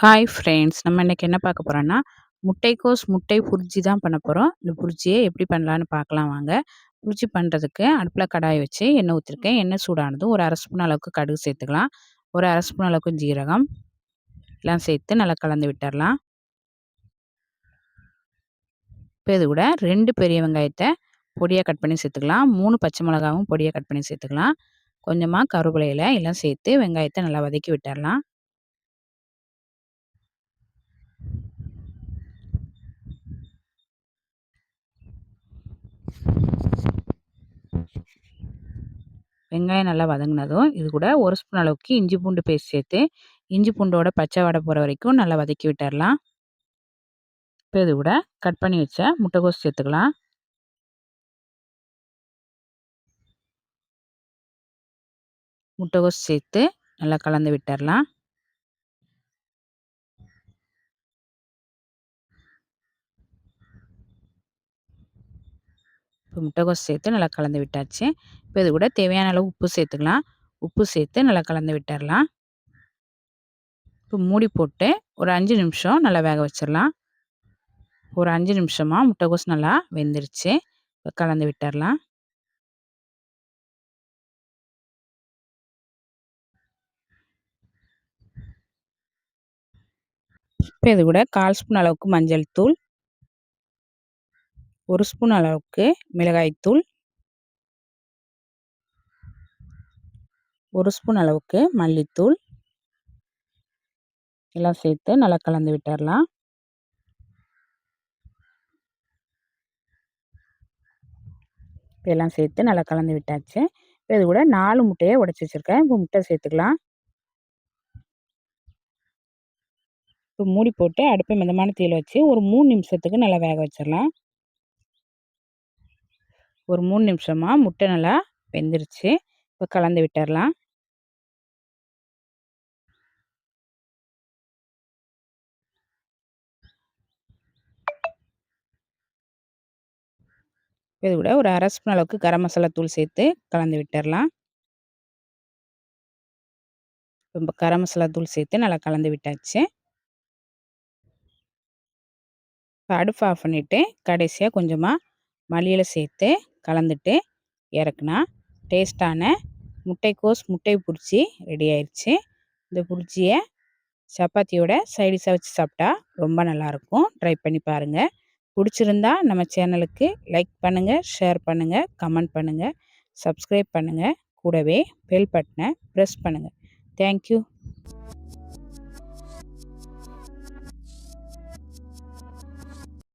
Hi friends நம்ம இன்றைக்கி என்ன பார்க்க போகிறோன்னா முட்டைக்கோஸ் முட்டை புரிஜி தான் பண்ண போகிறோம் இந்த புரிஜியை எப்படி பண்ணலான்னு பார்க்கலாம் வாங்க. புரிஜி பண்ணுறதுக்கு அடுப்பில் கடாய் வச்சு எண்ணெய் ஊற்றிருக்கேன் எண்ணெய் சூடானதும் ஒரு அரை ஸ்பூன் அளவுக்கு கடுகு சேர்த்துக்கலாம். ஒரு அரை ஸ்பூன் அளவுக்கு ஜீரகம். எல்லாம் சேர்த்து நல்லா கலந்து விட்டுடலாம். இப்போ இது கூட ரெண்டு பெரிய வெங்காயத்தை பொடியாக கட் பண்ணி சேர்த்துக்கலாம். மூணு பச்சை மிளகாவும் பொடியாக கட் பண்ணி சேர்த்துக்கலாம். கொஞ்சமாக கருவேலையில் எல்லாம் சேர்த்து வெங்காயத்தை நல்லா வதக்கி விட்டுடலாம். வெங்காயம் நல்லா வதங்கினதும் இது கூட ஒரு ஸ்பூன் அளவுக்கு இஞ்சி பூண்டு பேஸ்ட் சேர்த்து இஞ்சி பூண்டோட பச்சை வடை போகிற வரைக்கும் நல்லா வதக்கி விட்டுடலாம் இப்போ இது கூட கட் பண்ணி வச்ச முட்டைகோஸ் சேர்த்துக்கலாம். முட்டைகோஸ் சேர்த்து நல்லா கலந்து விட்டுடலாம் இப்போ முட்டைகோஸ் சேர்த்து நல்லா கலந்து விட்டாச்சு. இப்போ இது கூட தேவையான அளவு உப்பு சேர்த்துக்கலாம். உப்பு சேர்த்து நல்லா கலந்து விட்டுடலாம் இப்போ மூடி போட்டு ஒரு அஞ்சு நிமிஷம் நல்லா வேக வச்சிடலாம். ஒரு அஞ்சு நிமிஷமாக முட்டைகோஸ் நல்லா வெந்துருச்சு. இப்போ கலந்து விட்டுடலாம் இப்போ இது கூட கால் ஸ்பூன் அளவுக்கு மஞ்சள் தூள் ஒரு ஸ்பூன் அளவுக்கு மிளகாய்த்தூள் ஒரு ஸ்பூன் அளவுக்கு மல்லித்தூள். எல்லாம் சேர்த்து நல்லா கலந்து விட்டுடலாம் எல்லாம் சேர்த்து நல்லா கலந்து விட்டாச்சு. இப்போ இது கூட நாலு முட்டையை உடச்சி வச்சுருக்கேன். இப்போ முட்டை சேர்த்துக்கலாம். இப்போ மூடி போட்டு அடுப்பை மிதமான தீயில் வச்சு ஒரு மூணு நிமிஷத்துக்கு நல்லா வேக வச்சிடலாம். ஒரு மூணு நிமிஷமாக முட்டை நல்லா வெந்துருச்சு. இப்போ கலந்து விட்டுடலாம் இது கூட ஒரு அரை ஸ்பூன் அளவுக்கு கரம் மசாலா தூள் சேர்த்து கலந்து விட்டுடலாம் இப்போ கரம் மசாலா தூள் சேர்த்து நல்லா கலந்து விட்டாச்சு. இப்போ அடுப்பு ஆஃப் பண்ணிவிட்டு கடைசியாக கொஞ்சமாக மல்லியில் சேர்த்து கலந்துட்டு இறக்குனா டேஸ்ட்டான முட்டைக்கோஸ் முட்டை புரிச்சி ரெடி ஆயிடுச்சு இந்த புரிச்சியை சப்பாத்தியோட சைடிஷாக வச்சு சாப்பிட்டா ரொம்ப நல்லாயிருக்கும் ட்ரை பண்ணி பாருங்கள் பிடிச்சிருந்தா நம்ம சேனலுக்கு லைக் பண்ணுங்கள் ஷேர் பண்ணுங்கள் கமெண்ட் பண்ணுங்கள் சப்ஸ்கிரைப் பண்ணுங்கள் கூடவே பெல் பட்டனை ப்ரெஸ் பண்ணுங்கள் தேங்க்யூ